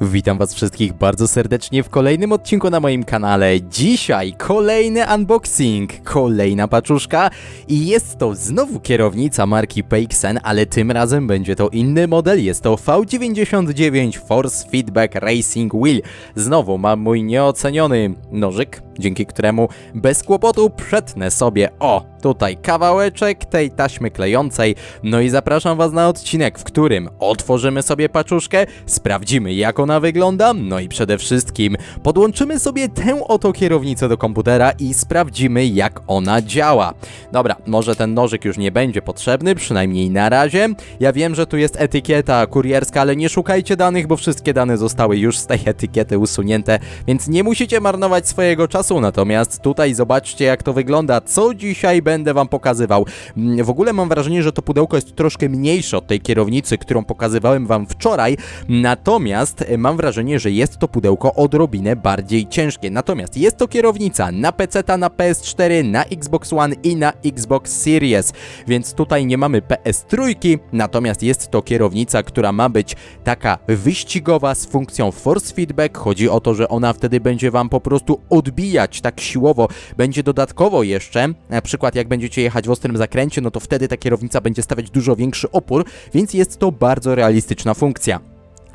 Witam was wszystkich bardzo serdecznie w kolejnym odcinku na moim kanale. Dzisiaj kolejny unboxing, kolejna paczuszka i jest to znowu kierownica marki Peixen, ale tym razem będzie to inny model. Jest to V99 Force Feedback Racing Wheel. Znowu mam mój nieoceniony nożyk, dzięki któremu bez kłopotu przetnę sobie o tutaj kawałeczek tej taśmy klejącej. No i zapraszam was na odcinek, w którym otworzymy sobie paczuszkę, sprawdzimy jak ona wygląda, no i przede wszystkim podłączymy sobie tę oto kierownicę do komputera i sprawdzimy jak ona działa. Dobra, może ten nożyk już nie będzie potrzebny, przynajmniej na razie. Ja wiem, że tu jest etykieta kurierska, ale nie szukajcie danych, bo wszystkie dane zostały już z tej etykiety usunięte, więc nie musicie marnować swojego czasu. Natomiast tutaj zobaczcie jak to wygląda, co dzisiaj będę wam pokazywał. Mm, W ogóle mam wrażenie, że to pudełko jest troszkę mniejsze od tej kierownicy, którą pokazywałem wam wczoraj, natomiast e, mam wrażenie, że jest to pudełko odrobinę bardziej ciężkie. Natomiast jest to kierownica na PC, na PS4, na Xbox One i na Xbox Series, więc tutaj nie mamy PS3, natomiast jest to kierownica, która ma być taka wyścigowa z funkcją force feedback. Chodzi o to, że ona wtedy będzie wam po prostu odbijać tak siłowo. Będzie dodatkowo jeszcze, na przykład jak będziecie jechać w ostrym zakręcie, no to wtedy ta kierownica będzie stawiać dużo większy opór, więc jest to bardzo realistyczna funkcja.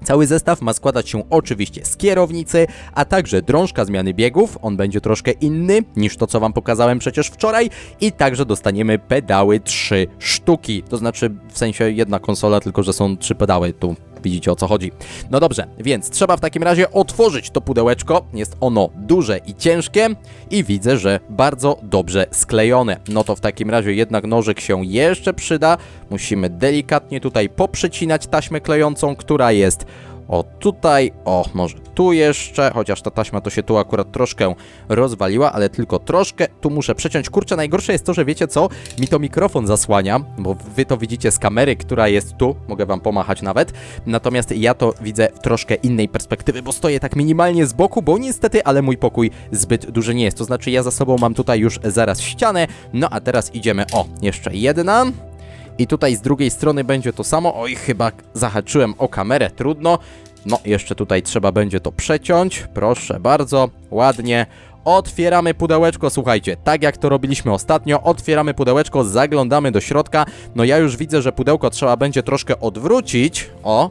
Cały zestaw ma składać się oczywiście z kierownicy, a także drążka zmiany biegów. On będzie troszkę inny niż to, co Wam pokazałem przecież wczoraj. I także dostaniemy pedały 3 sztuki. To znaczy w sensie jedna konsola, tylko że są trzy pedały. Tu widzicie o co chodzi. No dobrze, więc trzeba w takim razie otworzyć to pudełeczko. Jest ono duże i ciężkie i widzę, że bardzo dobrze sklejone. No to w takim razie jednak nożyk się jeszcze przyda. Musimy delikatnie tutaj poprzecinać taśmę klejącą, która jest o tutaj, o może tu jeszcze, chociaż ta taśma to się tu akurat troszkę rozwaliła, ale tylko troszkę. Tu muszę przeciąć. Kurczę, najgorsze jest to, że wiecie co? Mi to mikrofon zasłania, bo wy to widzicie z kamery, która jest tu. Mogę wam pomachać nawet. Natomiast ja to widzę w troszkę innej perspektywy, bo stoję tak minimalnie z boku, bo niestety, ale mój pokój zbyt duży nie jest. To znaczy ja za sobą mam tutaj już zaraz ścianę. No a teraz idziemy, o, jeszcze jedna. I tutaj z drugiej strony będzie to samo. Oj, chyba zahaczyłem o kamerę, trudno. No, jeszcze tutaj trzeba będzie to przeciąć. Proszę bardzo, ładnie. Otwieramy pudełeczko, słuchajcie, tak jak to robiliśmy ostatnio, otwieramy pudełeczko, zaglądamy do środka. No ja już widzę, że pudełko trzeba będzie troszkę odwrócić. O,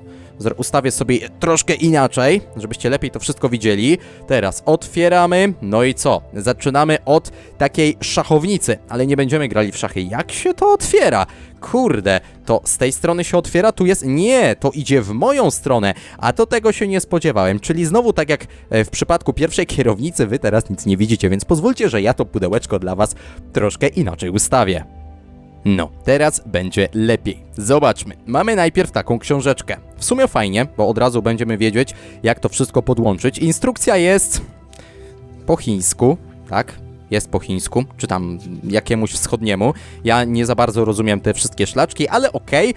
ustawię sobie troszkę inaczej, żebyście lepiej to wszystko widzieli. Teraz otwieramy, no i co? Zaczynamy od takiej szachownicy, ale nie będziemy grali w szachy. Jak się to otwiera? Kurde, to z tej strony się otwiera, tu jest... Nie, to idzie w moją stronę, a to tego się nie spodziewałem, czyli znowu tak jak e, w przypadku pierwszej kierownicy, wy teraz nic nie widzicie, więc pozwólcie, że ja to pudełeczko dla was troszkę inaczej ustawię. No, teraz będzie lepiej. Zobaczmy. Mamy najpierw taką książeczkę. W sumie fajnie, bo od razu będziemy wiedzieć, jak to wszystko podłączyć. Instrukcja jest po chińsku, tak? Jest po chińsku, czy tam jakiemuś wschodniemu. Ja nie za bardzo rozumiem te wszystkie szlaczki, ale okej.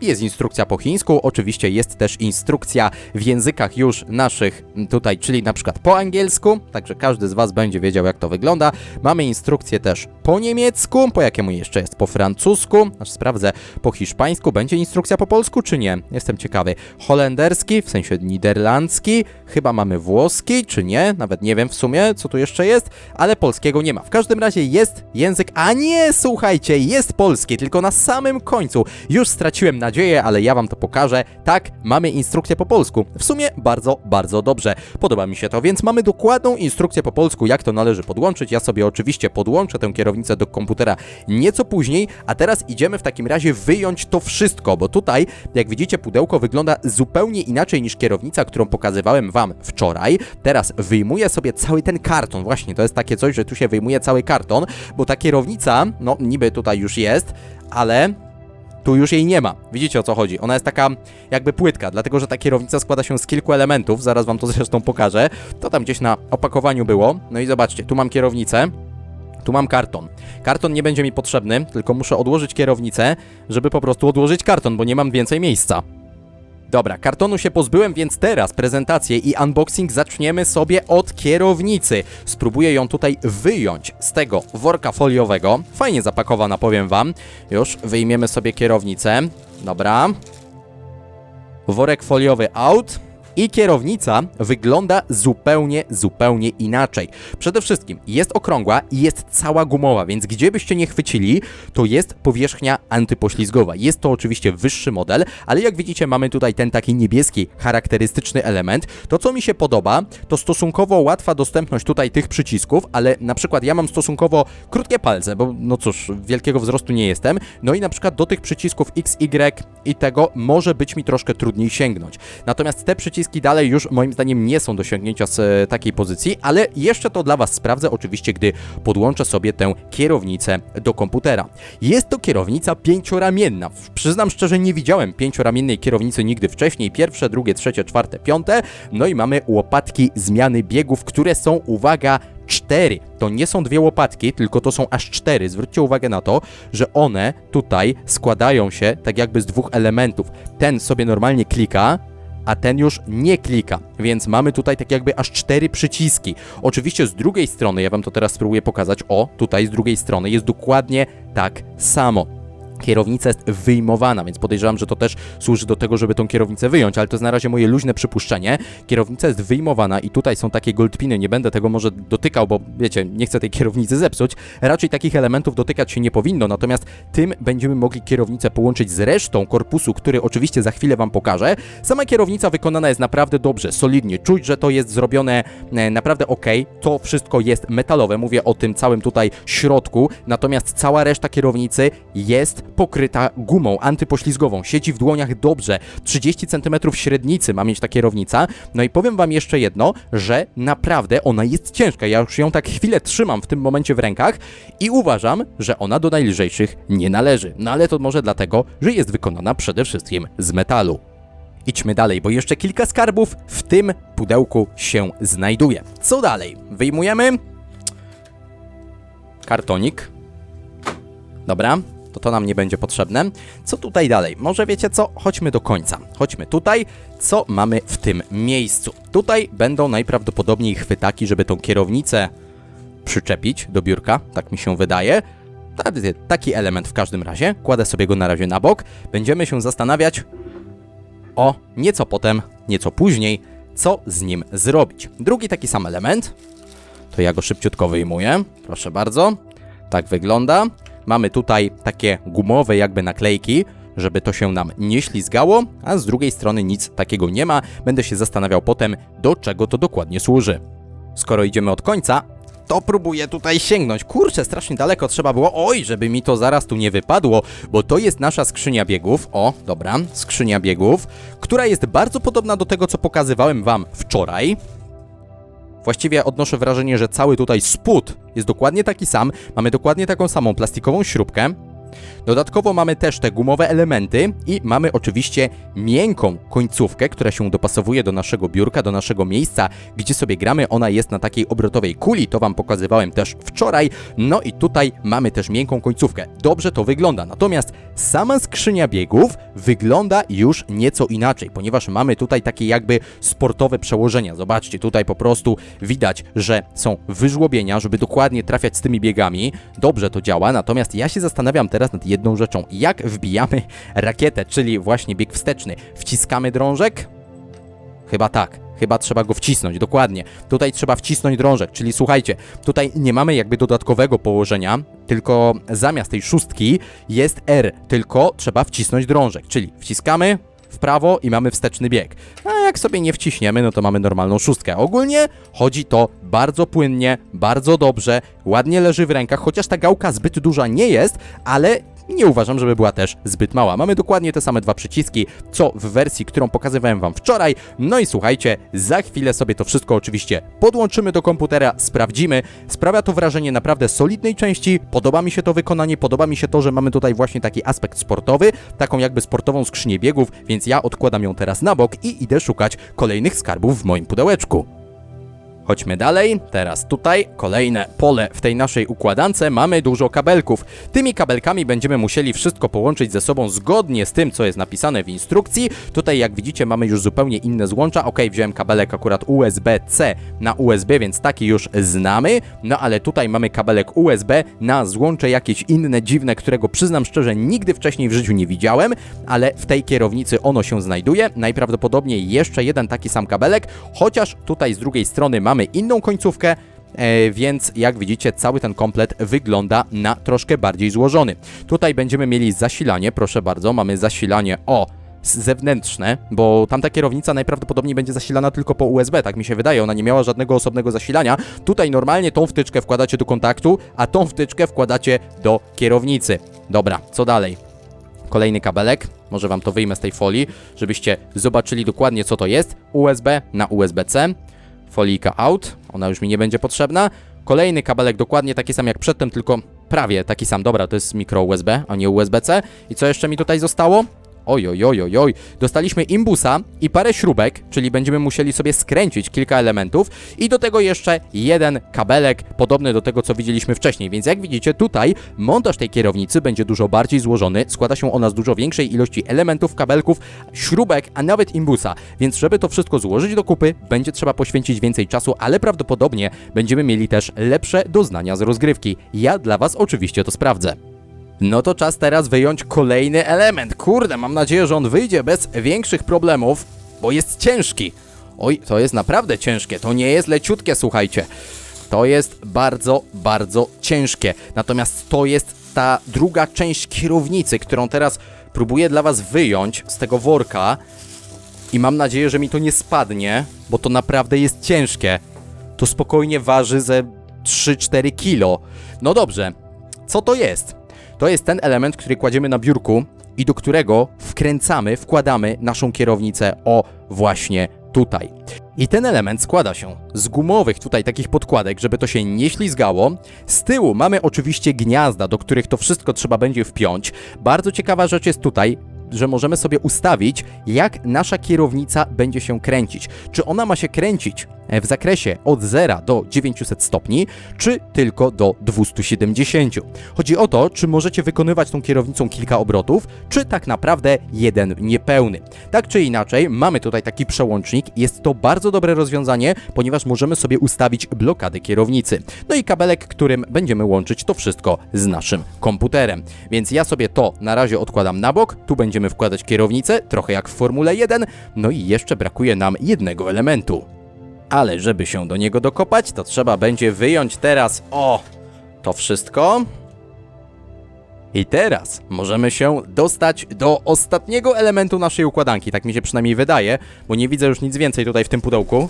Jest instrukcja po chińsku, oczywiście jest też instrukcja w językach już naszych tutaj, czyli na przykład po angielsku, także każdy z Was będzie wiedział jak to wygląda. Mamy instrukcję też po niemiecku, po jakiemu jeszcze jest po francusku, aż sprawdzę po hiszpańsku, będzie instrukcja po polsku czy nie? Jestem ciekawy. Holenderski, w sensie niderlandzki, chyba mamy włoski czy nie? Nawet nie wiem w sumie co tu jeszcze jest, ale polskiego nie ma. W każdym razie jest język, a nie, słuchajcie, jest polski, tylko na samym końcu. Już straciłem nadzieję, ale ja wam to pokażę. Tak, mamy instrukcję po polsku. W sumie bardzo, bardzo dobrze. Podoba mi się to, więc mamy dokładną instrukcję po polsku, jak to należy podłączyć. Ja sobie oczywiście podłączę tę kierownicę do komputera nieco później, a teraz idziemy w takim razie wyjąć to wszystko, bo tutaj, jak widzicie, pudełko wygląda zupełnie inaczej niż kierownica, którą pokazywałem wam wczoraj. Teraz wyjmuję sobie cały ten karton. Właśnie, to jest takie coś, że tu się wyjmuje cały karton, bo ta kierownica, no niby tutaj już jest, ale tu już jej nie ma. Widzicie o co chodzi? Ona jest taka jakby płytka, dlatego że ta kierownica składa się z kilku elementów, zaraz wam to zresztą pokażę. To tam gdzieś na opakowaniu było. No i zobaczcie, tu mam kierownicę. Tu mam karton. Karton nie będzie mi potrzebny, tylko muszę odłożyć kierownicę, żeby po prostu odłożyć karton, bo nie mam więcej miejsca. Dobra, kartonu się pozbyłem, więc teraz prezentację i unboxing zaczniemy sobie od kierownicy. Spróbuję ją tutaj wyjąć z tego worka foliowego. Fajnie zapakowana, powiem wam. Już wyjmiemy sobie kierownicę. Dobra. Worek foliowy out. I kierownica wygląda zupełnie, zupełnie inaczej. Przede wszystkim jest okrągła i jest cała gumowa, więc gdzie byście nie chwycili, to jest powierzchnia antypoślizgowa. Jest to oczywiście wyższy model, ale jak widzicie mamy tutaj ten taki niebieski, charakterystyczny element. To co mi się podoba, to stosunkowo łatwa dostępność tutaj tych przycisków, ale na przykład ja mam stosunkowo krótkie palce, bo no cóż, wielkiego wzrostu nie jestem, no i na przykład do tych przycisków X, Y i tego może być mi troszkę trudniej sięgnąć. Natomiast te przyciski dalej już moim zdaniem nie są do sięgnięcia z e, takiej pozycji, ale jeszcze to dla Was sprawdzę oczywiście, gdy podłączę sobie tę kierownicę do komputera. Jest to kierownica pięcioramienna. Przyznam szczerze, nie widziałem pięcioramiennej kierownicy nigdy wcześniej. Pierwsze, drugie, trzecie, czwarte, piąte. No i mamy łopatki zmiany biegów, które są, uwaga, cztery. To nie są dwie łopatki, tylko to są aż cztery. Zwróćcie uwagę na to, że one tutaj składają się tak jakby z dwóch elementów. Ten sobie normalnie klika, a ten już nie klika, więc mamy tutaj tak jakby aż cztery przyciski. Oczywiście z drugiej strony, ja wam to teraz spróbuję pokazać, o, tutaj z drugiej strony jest dokładnie tak samo. Kierownica jest wyjmowana, więc podejrzewam, że to też służy do tego, żeby tą kierownicę wyjąć, ale to jest na razie moje luźne przypuszczenie. Kierownica jest wyjmowana i tutaj są takie goldpiny, nie będę tego może dotykał, bo wiecie, nie chcę tej kierownicy zepsuć. Raczej takich elementów dotykać się nie powinno, natomiast tym będziemy mogli kierownicę połączyć z resztą korpusu, który oczywiście za chwilę wam pokażę. Sama kierownica wykonana jest naprawdę dobrze, solidnie, czuć, że to jest zrobione e, naprawdę ok. To wszystko jest metalowe, mówię o tym całym tutaj środku, natomiast cała reszta kierownicy jest pokryta gumą antypoślizgową, siedzi w dłoniach dobrze, 30 cm średnicy ma mieć ta kierownica. No i powiem wam jeszcze jedno, że naprawdę ona jest ciężka. Ja już ją tak chwilę trzymam w tym momencie w rękach i uważam, że ona do najlżejszych nie należy. No ale to może dlatego, że jest wykonana przede wszystkim z metalu. Idźmy dalej, bo jeszcze kilka skarbów w tym pudełku się znajduje. Co dalej? Wyjmujemy kartonik. Dobra, to to nam nie będzie potrzebne. Co tutaj dalej? Może wiecie co? Chodźmy do końca. Chodźmy tutaj. Co mamy w tym miejscu? Tutaj będą najprawdopodobniej chwytaki, żeby tą kierownicę przyczepić do biurka, tak mi się wydaje. Ta- Taki element w każdym razie. Kładę sobie go na razie na bok. Będziemy się zastanawiać o nieco potem, nieco później, co z nim zrobić. Drugi taki sam element, to ja go szybciutko wyjmuję. Proszę bardzo. Tak wygląda. Mamy tutaj takie gumowe jakby naklejki, żeby to się nam nie ślizgało, a z drugiej strony nic takiego nie ma. Będę się zastanawiał potem, do czego to dokładnie służy. Skoro idziemy od końca, to próbuję tutaj sięgnąć. Kurczę, strasznie daleko trzeba było. Oj, żeby mi to zaraz tu nie wypadło, bo to jest nasza skrzynia biegów. O, dobra, skrzynia biegów, która jest bardzo podobna do tego, co pokazywałem wam wczoraj. Właściwie odnoszę wrażenie, że cały tutaj spód jest dokładnie taki sam. Mamy dokładnie taką samą plastikową śrubkę. Dodatkowo mamy też te gumowe elementy i mamy oczywiście miękką końcówkę, która się dopasowuje do naszego biurka, do naszego miejsca, gdzie sobie gramy. Ona jest na takiej obrotowej kuli, to Wam pokazywałem też wczoraj. No i tutaj mamy też miękką końcówkę. Dobrze to wygląda. Natomiast sama skrzynia biegów wygląda już nieco inaczej, ponieważ mamy tutaj takie jakby sportowe przełożenia. Zobaczcie, tutaj po prostu widać, że są wyżłobienia, żeby dokładnie trafiać z tymi biegami. Dobrze to działa, natomiast ja się zastanawiam teraz nad jedną rzeczą. Jak wbijamy rakietę, czyli właśnie bieg wsteczny? Wciskamy drążek? Chyba tak. Chyba trzeba go wcisnąć, dokładnie. Tutaj trzeba wcisnąć drążek, czyli słuchajcie, tutaj nie mamy jakby dodatkowego położenia, tylko zamiast tej szóstki jest R, tylko trzeba wcisnąć drążek, czyli wciskamy w prawo i mamy wsteczny bieg. A jak sobie nie wciśniemy, no to mamy normalną szóstkę. Ogólnie chodzi to bardzo płynnie, bardzo dobrze, ładnie leży w rękach, chociaż ta gałka zbyt duża nie jest, ale nie uważam, żeby była też zbyt mała. Mamy dokładnie te same dwa przyciski, co w wersji, którą pokazywałem Wam wczoraj. No i słuchajcie, za chwilę sobie to wszystko oczywiście podłączymy do komputera, sprawdzimy. Sprawia to wrażenie naprawdę solidnej części. Podoba mi się to wykonanie, podoba mi się to, że mamy tutaj właśnie taki aspekt sportowy, taką jakby sportową skrzynię biegów, więc ja odkładam ją teraz na bok i idę szukać kolejnych skarbów w moim pudełeczku. Chodźmy dalej. Teraz tutaj kolejne pole w tej naszej układance. Mamy dużo kabelków. Tymi kabelkami będziemy musieli wszystko połączyć ze sobą zgodnie z tym, co jest napisane w instrukcji. Tutaj, jak widzicie, mamy już zupełnie inne złącza. Ok, wziąłem kabelek akurat USB-C na USB, więc taki już znamy. No ale tutaj mamy kabelek USB na złącze jakieś inne, dziwne, którego przyznam szczerze nigdy wcześniej w życiu nie widziałem, ale w tej kierownicy ono się znajduje. Najprawdopodobniej jeszcze jeden taki sam kabelek, chociaż tutaj z drugiej strony mamy inną końcówkę, E, więc jak widzicie, cały ten komplet wygląda na troszkę bardziej złożony. Tutaj będziemy mieli zasilanie, proszę bardzo, mamy zasilanie o zewnętrzne, bo tamta kierownica najprawdopodobniej będzie zasilana tylko po USB, tak mi się wydaje, ona nie miała żadnego osobnego zasilania. Tutaj normalnie tą wtyczkę wkładacie do kontaktu, a tą wtyczkę wkładacie do kierownicy. Dobra, co dalej? Kolejny kabelek, może wam to wyjmę z tej folii, żebyście zobaczyli dokładnie co to jest. USB na USB-C, folijka out, ona już mi nie będzie potrzebna. Kolejny kabelek dokładnie taki sam jak przedtem, tylko prawie taki sam. Dobra, to jest mikro USB, a nie USB-C. I co jeszcze mi tutaj zostało? Oj, oj, oj, oj, oj. Dostaliśmy imbusa i parę śrubek, czyli będziemy musieli sobie skręcić kilka elementów i do tego jeszcze jeden kabelek podobny do tego, co widzieliśmy wcześniej. Więc jak widzicie tutaj montaż tej kierownicy będzie dużo bardziej złożony. Składa się ona z dużo większej ilości elementów, kabelków, śrubek, a nawet imbusa. Więc żeby to wszystko złożyć do kupy, będzie trzeba poświęcić więcej czasu, ale prawdopodobnie będziemy mieli też lepsze doznania z rozgrywki. Ja dla Was oczywiście to sprawdzę. No to czas teraz wyjąć kolejny element. Kurde, mam nadzieję, że on wyjdzie bez większych problemów, bo jest ciężki. Oj, to jest naprawdę ciężkie. To nie jest leciutkie, słuchajcie. To jest bardzo, bardzo ciężkie. Natomiast to jest ta druga część kierownicy, którą teraz próbuję dla Was wyjąć z tego worka. I mam nadzieję, że mi to nie spadnie, bo to naprawdę jest ciężkie. To spokojnie waży ze 3-4 kilo. No dobrze, co to jest? To jest ten element, który kładziemy na biurku i do którego wkręcamy, wkładamy naszą kierownicę o właśnie tutaj. I ten element składa się z gumowych tutaj takich podkładek, żeby to się nie ślizgało. Z tyłu mamy oczywiście gniazda, do których to wszystko trzeba będzie wpiąć. Bardzo ciekawa rzecz jest tutaj, że możemy sobie ustawić, jak nasza kierownica będzie się kręcić. Czy ona ma się kręcić e, w zakresie od 0 do 900 stopni, czy tylko do 270. Chodzi o to, czy możecie wykonywać tą kierownicą kilka obrotów, czy tak naprawdę jeden niepełny. Tak czy inaczej, mamy tutaj taki przełącznik. Jest to bardzo dobre rozwiązanie, ponieważ możemy sobie ustawić blokadę kierownicy. No i kabelek, którym będziemy łączyć to wszystko z naszym komputerem. Więc ja sobie to na razie odkładam na bok. Tu będziemy wkładać kierownicę, trochę jak w Formule 1. No i jeszcze brakuje nam jednego elementu. Ale żeby się do niego dokopać, to trzeba będzie wyjąć teraz o to wszystko. I teraz możemy się dostać do ostatniego elementu naszej układanki. Tak mi się przynajmniej wydaje, bo nie widzę już nic więcej tutaj w tym pudełku.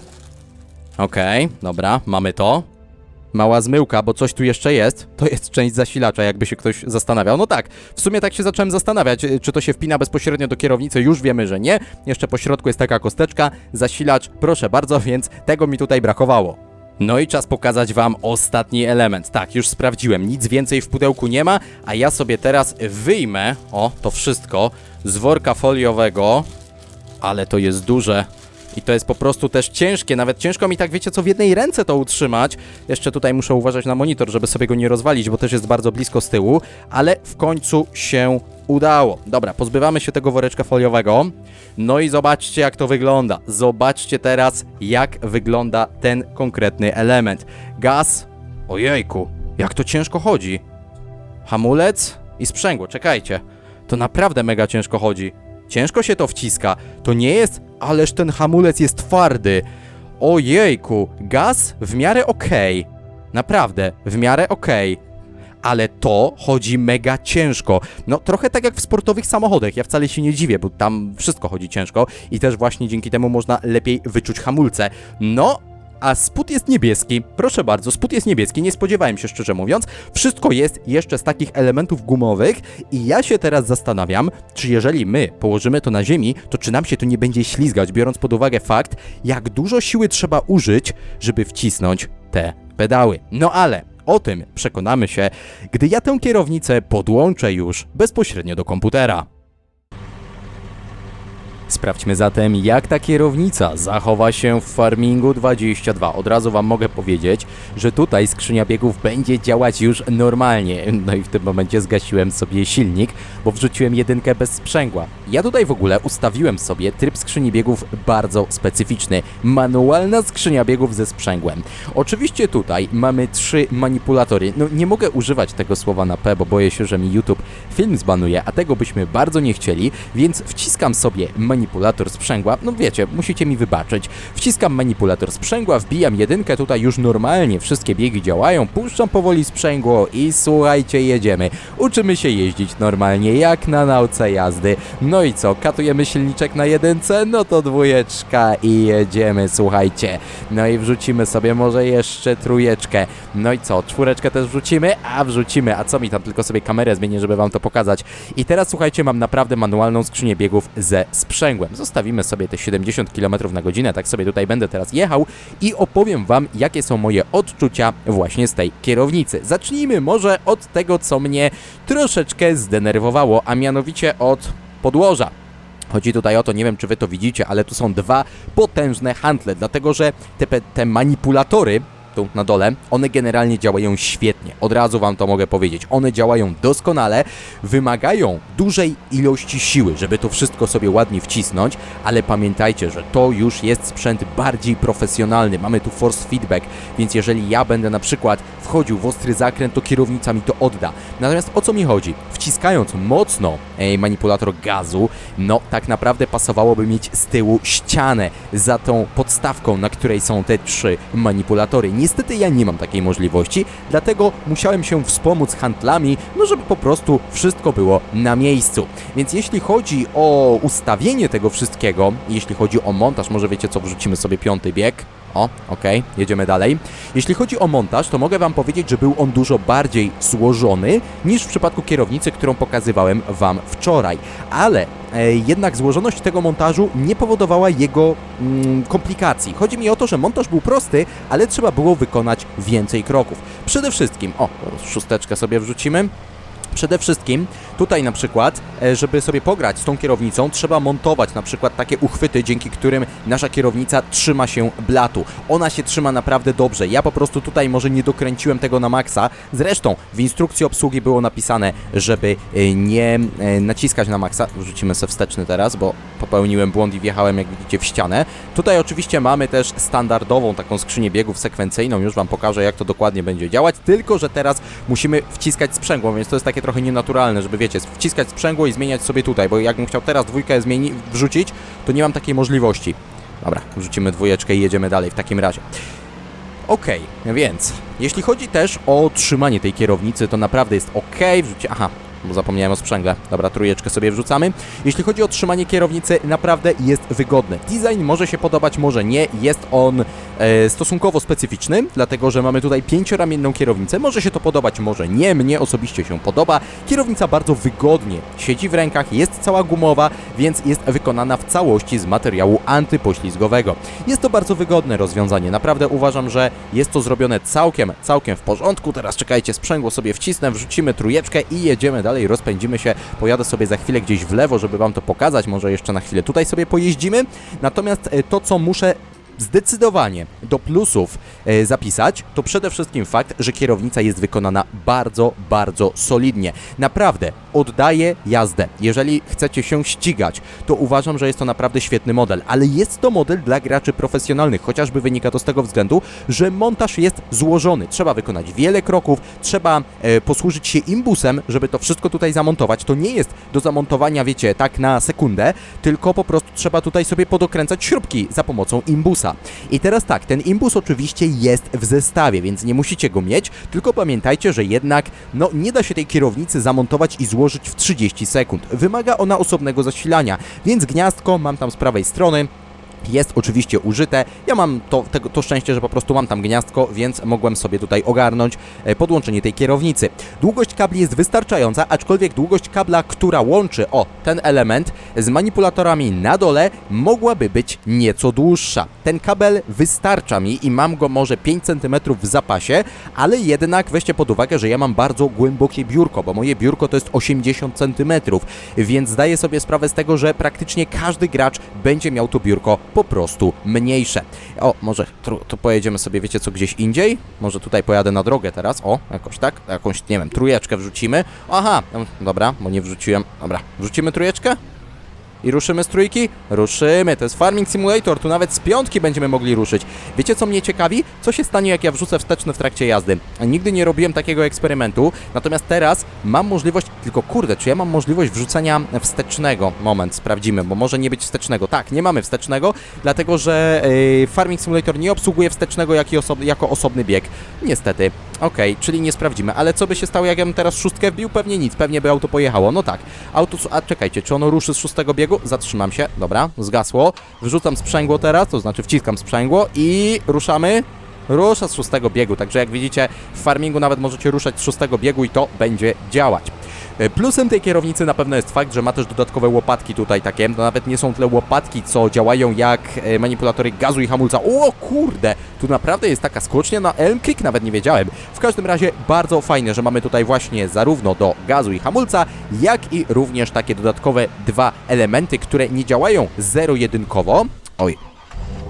Okej, dobra, mamy to. Mała zmyłka, bo coś tu jeszcze jest. To jest część zasilacza, jakby się ktoś zastanawiał. No tak, w sumie tak się zacząłem zastanawiać, y, czy to się wpina bezpośrednio do kierownicy. Już wiemy, że nie. Jeszcze po środku jest taka kosteczka, zasilacz, proszę bardzo, więc tego mi tutaj brakowało. No i czas pokazać Wam ostatni element. Tak, już sprawdziłem, nic więcej w pudełku nie ma, a ja sobie teraz wyjmę, o, to wszystko z worka foliowego, ale to jest duże. I to jest po prostu też ciężkie, nawet ciężko mi tak, wiecie co, w jednej ręce to utrzymać. Jeszcze tutaj muszę uważać na monitor, żeby sobie go nie rozwalić, bo też jest bardzo blisko z tyłu, ale w końcu się udało. Dobra, pozbywamy się tego woreczka foliowego. No i zobaczcie, jak to wygląda. Zobaczcie teraz, jak wygląda ten konkretny element. Gaz. Ojejku, jak to ciężko chodzi. Hamulec i sprzęgło, czekajcie. To naprawdę mega ciężko chodzi. Ciężko się to wciska. To nie jest, ależ ten hamulec jest twardy. Ojejku, gaz w miarę okej. Naprawdę, w miarę okej. Ale to chodzi mega ciężko. No, trochę tak jak w sportowych samochodach. Ja wcale się nie dziwię, bo tam wszystko chodzi ciężko i też właśnie dzięki temu można lepiej wyczuć hamulce. No, a spód jest niebieski. Proszę bardzo, spód jest niebieski. Nie spodziewałem się szczerze mówiąc. Wszystko jest jeszcze z takich elementów gumowych i ja się teraz zastanawiam, czy jeżeli my położymy to na ziemi, to czy nam się to nie będzie ślizgać, biorąc pod uwagę fakt, jak dużo siły trzeba użyć, żeby wcisnąć te pedały. No ale o tym przekonamy się, gdy ja tę kierownicę podłączę już bezpośrednio do komputera. Sprawdźmy zatem, jak ta kierownica zachowa się w Farmingu 22. Od razu Wam mogę powiedzieć, że tutaj skrzynia biegów będzie działać już normalnie. No i w tym momencie zgasiłem sobie silnik, bo wrzuciłem jedynkę bez sprzęgła. Ja tutaj w ogóle ustawiłem sobie tryb skrzyni biegów bardzo specyficzny. Manualna skrzynia biegów ze sprzęgłem. Oczywiście tutaj mamy trzy manipulatory. No nie mogę używać tego słowa na P, bo boję się, że mi YouTube film zbanuje, a tego byśmy bardzo nie chcieli, więc wciskam sobie manipulator sprzęgła. No wiecie, musicie mi wybaczyć. Wciskam manipulator sprzęgła, wbijam jedynkę, tutaj już normalnie wszystkie biegi działają, puszczam powoli sprzęgło i słuchajcie, jedziemy. Uczymy się jeździć normalnie, jak na nauce jazdy. No i co, katujemy silniczek na jedynce? No to dwójeczka i jedziemy, słuchajcie. No i wrzucimy sobie może jeszcze trójeczkę. No i co, czwóreczkę też wrzucimy? A wrzucimy, a co mi tam, tylko sobie kamerę zmienię, żeby wam to pokazać. I teraz słuchajcie, mam naprawdę manualną skrzynię biegów ze sprzęgłem. Zostawimy sobie te 70 km na godzinę, tak sobie tutaj będę teraz jechał i opowiem wam, jakie są moje odczucia właśnie z tej kierownicy. Zacznijmy może od tego, co mnie troszeczkę zdenerwowało, a mianowicie od podłoża. Chodzi tutaj o to, nie wiem czy wy to widzicie, ale tu są dwa potężne handle, dlatego że te, te manipulatory tu na dole, one generalnie działają świetnie. Od razu wam to mogę powiedzieć. One działają doskonale, wymagają dużej ilości siły, żeby to wszystko sobie ładnie wcisnąć, ale pamiętajcie, że to już jest sprzęt bardziej profesjonalny. Mamy tu force feedback, więc jeżeli ja będę na przykład wchodził w ostry zakręt, to kierownica mi to odda. Natomiast o co mi chodzi? Wciskając mocno e, manipulator gazu, no tak naprawdę pasowałoby mieć z tyłu ścianę za tą podstawką, na której są te trzy manipulatory. Niestety ja nie mam takiej możliwości, dlatego musiałem się wspomóc handlami, no żeby po prostu wszystko było na miejscu. Więc jeśli chodzi o ustawienie tego wszystkiego, jeśli chodzi o montaż, może wiecie co, wrzucimy sobie piąty bieg. O, okej, jedziemy dalej. Jeśli chodzi o montaż, to mogę Wam powiedzieć, że był on dużo bardziej złożony niż w przypadku kierownicy, którą pokazywałem Wam wczoraj. Ale e, jednak złożoność tego montażu nie powodowała jego mm, komplikacji. Chodzi mi o to, że montaż był prosty, ale trzeba było wykonać więcej kroków. Przede wszystkim, o, szósteczkę sobie wrzucimy. Przede wszystkim tutaj na przykład, e, żeby sobie pograć z tą kierownicą, trzeba montować na przykład takie uchwyty, dzięki którym nasza kierownica trzyma się blatu. Ona się trzyma naprawdę dobrze. Ja po prostu tutaj może nie dokręciłem tego na maksa. Zresztą w instrukcji obsługi było napisane, żeby e, nie e, naciskać na maksa. Wrzucimy sobie wsteczny teraz, bo popełniłem błąd i wjechałem, jak widzicie, w ścianę. Tutaj oczywiście mamy też standardową taką skrzynię biegów sekwencyjną. Już Wam pokażę, jak to dokładnie będzie działać. Tylko, że teraz musimy wciskać sprzęgło, więc to jest takie trochę nienaturalne, żeby wiecie, wciskać sprzęgło i zmieniać sobie tutaj, bo jakbym chciał teraz dwójkę zmieni- wrzucić, to nie mam takiej możliwości. Dobra, wrzucimy dwójeczkę i jedziemy dalej w takim razie. Okej, więc jeśli chodzi też o trzymanie tej kierownicy, to naprawdę jest ok. Wrzucie, aha, bo zapomniałem o sprzęgle. Dobra, trójeczkę sobie wrzucamy. Jeśli chodzi o trzymanie kierownicy, naprawdę jest wygodny. Design może się podobać, może nie. Jest on e, stosunkowo specyficzny, dlatego że mamy tutaj pięcioramienną kierownicę. Może się to podobać, może nie. Mnie osobiście się podoba. Kierownica bardzo wygodnie siedzi w rękach, jest cała gumowa, więc jest wykonana w całości z materiału antypoślizgowego. Jest to bardzo wygodne rozwiązanie. Naprawdę uważam, że jest to zrobione całkiem, całkiem w porządku. Teraz czekajcie, sprzęgło sobie wcisnę, wrzucimy trójeczkę i jedziemy dalej, rozpędzimy się. Pojadę sobie za chwilę gdzieś w lewo, żeby Wam to pokazać. Może jeszcze na chwilę tutaj sobie pojeździmy. Natomiast e, to, co muszę zdecydowanie do plusów e, zapisać, to przede wszystkim fakt, że kierownica jest wykonana bardzo, bardzo solidnie. Naprawdę oddaje jazdę. Jeżeli chcecie się ścigać, to uważam, że jest to naprawdę świetny model, ale jest to model dla graczy profesjonalnych, chociażby wynika to z tego względu, że montaż jest złożony. Trzeba wykonać wiele kroków, trzeba e, posłużyć się imbusem, żeby to wszystko tutaj zamontować. To nie jest do zamontowania, wiecie, tak na sekundę, tylko po prostu trzeba tutaj sobie podokręcać śrubki za pomocą imbusa. I teraz tak, ten imbus oczywiście jest w zestawie, więc nie musicie go mieć, tylko pamiętajcie, że jednak no nie da się tej kierownicy zamontować i złożyć w 30 sekund. Wymaga ona osobnego zasilania, więc gniazdko mam tam z prawej strony. Jest oczywiście użyte. Ja mam to, to szczęście, że po prostu mam tam gniazdko, więc mogłem sobie tutaj ogarnąć e, podłączenie tej kierownicy. Długość kabli jest wystarczająca, aczkolwiek długość kabla, która łączy o ten element z manipulatorami na dole, mogłaby być nieco dłuższa. Ten kabel wystarcza mi i mam go może 5 cm w zapasie, ale jednak weźcie pod uwagę, że ja mam bardzo głębokie biurko, bo moje biurko to jest 80 cm, więc zdaję sobie sprawę z tego, że praktycznie każdy gracz będzie miał to biurko po prostu mniejsze. O, może to pojedziemy sobie, wiecie co, gdzieś indziej? Może tutaj pojadę na drogę teraz, o, jakoś tak, jakąś, nie wiem, trójeczkę wrzucimy. Aha, no, dobra, bo nie wrzuciłem, dobra, wrzucimy trójeczkę? I ruszymy z trójki? Ruszymy, to jest Farming Simulator, tu nawet z piątki będziemy mogli ruszyć. Wiecie co mnie ciekawi? Co się stanie jak ja wrzucę wsteczny w trakcie jazdy? Nigdy nie robiłem takiego eksperymentu, natomiast teraz mam możliwość, tylko kurde, czy ja mam możliwość wrzucenia wstecznego? Moment, sprawdzimy, bo może nie być wstecznego. Tak, nie mamy wstecznego, dlatego że yy, Farming Simulator nie obsługuje wstecznego osob jako osobny bieg. Niestety. Okej, czyli nie sprawdzimy, ale co by się stało, jak ja teraz szóstkę wbił? Pewnie nic, pewnie by auto pojechało. No tak, auto, a czekajcie, czy ono ruszy z szóstego biegu? Zatrzymam się, dobra, zgasło. Wrzucam sprzęgło teraz, to znaczy wciskam sprzęgło i ruszamy. Rusza z szóstego biegu, także jak widzicie w farmingu nawet możecie ruszać z szóstego biegu i to będzie działać. E, Plusem tej kierownicy na pewno jest fakt, że ma też dodatkowe łopatki tutaj takie. To nawet nie są tyle łopatki, co działają jak e, manipulatory gazu i hamulca. O kurde, tu naprawdę jest taka skocznia na Elm Creek, nawet nie wiedziałem. W każdym razie bardzo fajne, że mamy tutaj właśnie zarówno do gazu i hamulca, jak i również takie dodatkowe dwa elementy, które nie działają zero-jedynkowo. Oj,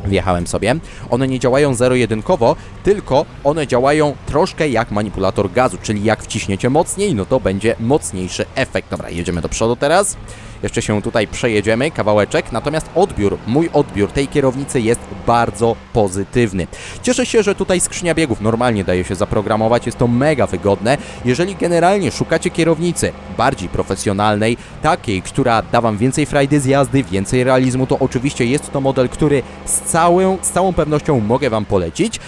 wjechałem sobie. One nie działają zero-jedynkowo, tylko one działają troszkę jak manipulator gazu, czyli jak wciśniecie mocniej, no to będzie mocniejszy efekt. Dobra, jedziemy do przodu teraz. Jeszcze się tutaj przejedziemy, kawałeczek, natomiast odbiór, mój odbiór tej kierownicy jest bardzo pozytywny. Cieszę się, że tutaj skrzynia biegów normalnie daje się zaprogramować, jest to mega wygodne. Jeżeli generalnie szukacie kierownicy bardziej profesjonalnej, takiej, która da Wam więcej frajdy z jazdy, więcej realizmu, to oczywiście jest to model, który z całą, z całą pewnością mogę Wam polecić.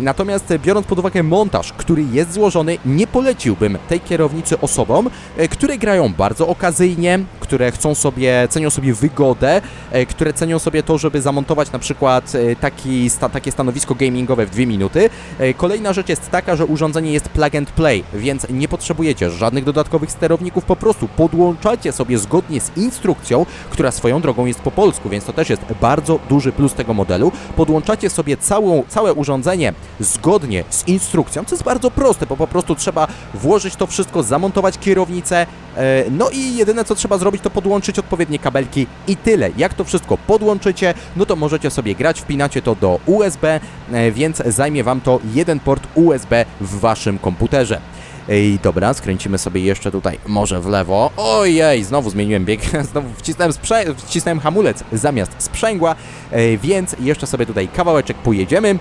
Natomiast biorąc pod uwagę montaż, który jest złożony, nie poleciłbym tej kierownicy osobom, e, które grają bardzo okazyjnie, które chcą sobie, cenią sobie wygodę, e, które cenią sobie to, żeby zamontować na przykład e, taki, sta, takie stanowisko gamingowe w dwie minuty. E, Kolejna rzecz jest taka, że urządzenie jest plug and play, więc nie potrzebujecie żadnych dodatkowych sterowników, po prostu podłączacie sobie zgodnie z instrukcją, która swoją drogą jest po polsku, więc to też jest bardzo duży plus tego modelu. Podłączacie sobie całą, całe urządzenie zgodnie z instrukcją, co jest bardzo proste, bo po prostu trzeba włożyć to wszystko, zamontować kierownicę, e, no i jedyne co trzeba zrobić to podłączyć odpowiednie kabelki i tyle. Jak to wszystko podłączycie, no to możecie sobie grać, wpinacie to do USB, e, więc zajmie Wam to jeden port USB w Waszym komputerze. Ej, dobra, skręcimy sobie jeszcze tutaj może w lewo. Ojej, znowu zmieniłem bieg, znowu wcisnąłem, wcisnąłem hamulec zamiast sprzęgła, e, więc jeszcze sobie tutaj kawałeczek pojedziemy.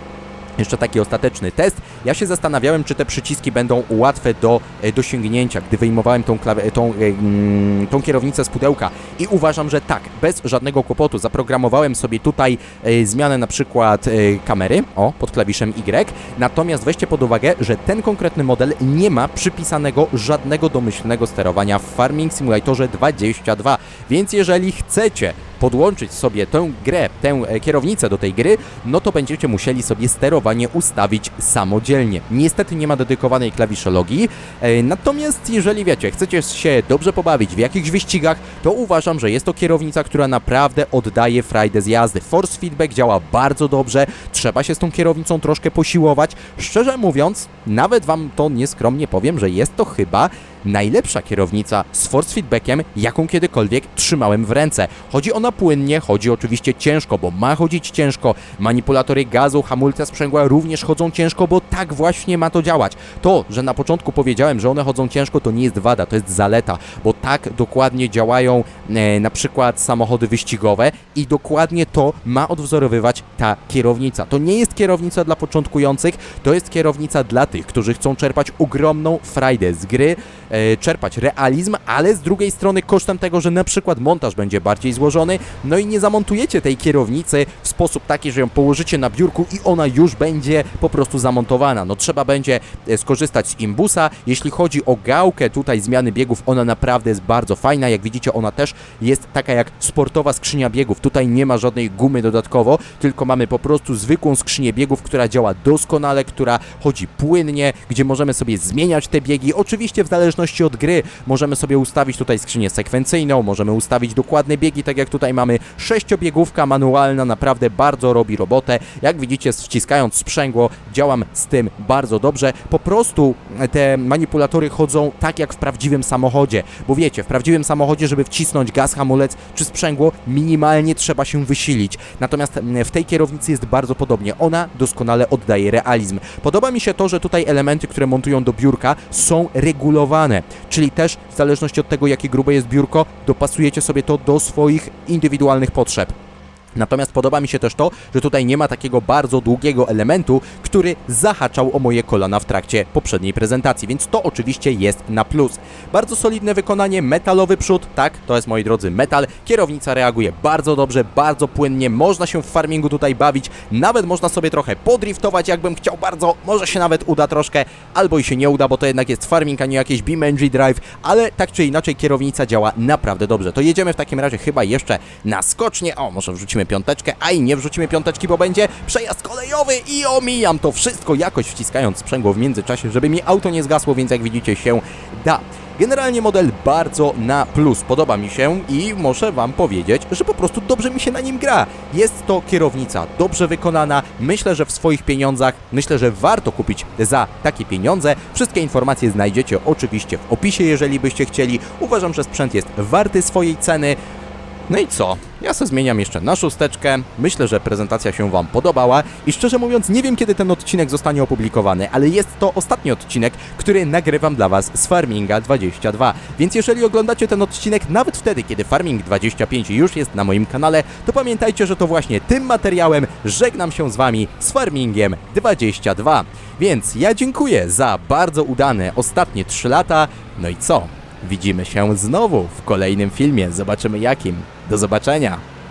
Jeszcze taki ostateczny test. Ja się zastanawiałem, czy te przyciski będą łatwe do e, dosięgnięcia, gdy wyjmowałem tą, tą, e, mm, tą kierownicę z pudełka. I uważam, że tak, bez żadnego kłopotu. Zaprogramowałem sobie tutaj e, zmianę na przykład kamery, o, pod klawiszem Y, natomiast weźcie pod uwagę, że ten konkretny model nie ma przypisanego żadnego domyślnego sterowania w Farming Simulatorze 22, więc jeżeli chcecie podłączyć sobie tę grę, tę e, kierownicę do tej gry, no to będziecie musieli sobie sterowanie ustawić samodzielnie. Niestety nie ma dedykowanej klawiszologii, e, natomiast jeżeli wiecie, chcecie się dobrze pobawić w jakichś wyścigach, to uważam, że jest to kierownica, która naprawdę oddaje frajdę z jazdy. Force feedback działa bardzo dobrze, trzeba się z tą kierownicą troszkę posiłować. Szczerze mówiąc, nawet wam to nieskromnie powiem, że jest to chyba najlepsza kierownica z force feedbackiem, jaką kiedykolwiek trzymałem w ręce. Chodzi ona płynnie, chodzi oczywiście ciężko, bo ma chodzić ciężko. Manipulatory gazu, hamulce sprzęgła również chodzą ciężko, bo tak właśnie ma to działać. To, że na początku powiedziałem, że one chodzą ciężko, to nie jest wada, to jest zaleta, bo tak dokładnie działają e, na przykład samochody wyścigowe i dokładnie to ma odwzorowywać ta kierownica. To nie jest kierownica dla początkujących, to jest kierownica dla tych, którzy chcą czerpać ogromną frajdę z gry, czerpać realizm, ale z drugiej strony kosztem tego, że na przykład montaż będzie bardziej złożony, no i nie zamontujecie tej kierownicy w sposób taki, że ją położycie na biurku i ona już będzie po prostu zamontowana. No trzeba będzie e, skorzystać z imbusa. Jeśli chodzi o gałkę tutaj zmiany biegów, ona naprawdę jest bardzo fajna. Jak widzicie, ona też jest taka jak sportowa skrzynia biegów. Tutaj nie ma żadnej gumy dodatkowo, tylko mamy po prostu zwykłą skrzynię biegów, która działa doskonale, która chodzi płynnie, gdzie możemy sobie zmieniać te biegi. Oczywiście w zależności od gry możemy sobie ustawić tutaj skrzynię sekwencyjną, możemy ustawić dokładne biegi, tak jak tutaj mamy sześciobiegówka manualna, naprawdę bardzo robi robotę. Jak widzicie, wciskając sprzęgło, działam z tym bardzo dobrze. Po prostu te manipulatory chodzą tak jak w prawdziwym samochodzie, bo wiecie, w prawdziwym samochodzie, żeby wcisnąć gaz, hamulec czy sprzęgło, minimalnie trzeba się wysilić. Natomiast mm, w tej kierownicy jest bardzo podobnie. Ona doskonale oddaje realizm. Podoba mi się to, że tutaj elementy, które montują do biurka są regulowane, czyli też w zależności od tego, jakie grube jest biurko, dopasujecie sobie to do swoich indywidualnych potrzeb. Natomiast podoba mi się też to, że tutaj nie ma takiego bardzo długiego elementu, który zahaczał o moje kolana w trakcie poprzedniej prezentacji, więc to oczywiście jest na plus. Bardzo solidne wykonanie, metalowy przód, tak, to jest moi drodzy metal. Kierownica reaguje bardzo dobrze, bardzo płynnie, można się w farmingu tutaj bawić, nawet można sobie trochę podriftować, jakbym chciał bardzo, może się nawet uda troszkę, albo i się nie uda, bo to jednak jest farming, a nie jakieś BeamNG Drive, ale tak czy inaczej kierownica działa naprawdę dobrze. To jedziemy w takim razie chyba jeszcze na skocznie, o, może wrzucimy piąteczkę, a i nie wrzucimy piąteczki, bo będzie przejazd kolejowy i omijam to wszystko jakoś wciskając sprzęgło w międzyczasie, żeby mi auto nie zgasło, więc jak widzicie się da. Generalnie model bardzo na plus, podoba mi się i muszę Wam powiedzieć, że po prostu dobrze mi się na nim gra. Jest to kierownica dobrze wykonana, myślę, że w swoich pieniądzach, myślę, że warto kupić za takie pieniądze. Wszystkie informacje znajdziecie oczywiście w opisie, jeżeli byście chcieli. Uważam, że sprzęt jest warty swojej ceny. No i co? Ja se zmieniam jeszcze na szósteczkę. Myślę, że prezentacja się Wam podobała i szczerze mówiąc nie wiem kiedy ten odcinek zostanie opublikowany, ale jest to ostatni odcinek, który nagrywam dla Was z Farminga 22. Więc jeżeli oglądacie ten odcinek nawet wtedy, kiedy Farming 25 już jest na moim kanale, to pamiętajcie, że to właśnie tym materiałem żegnam się z Wami z Farmingiem 22. Więc ja dziękuję za bardzo udane ostatnie 3 lata. No i co? Widzimy się znowu w kolejnym filmie. Zobaczymy jakim. Do zobaczenia.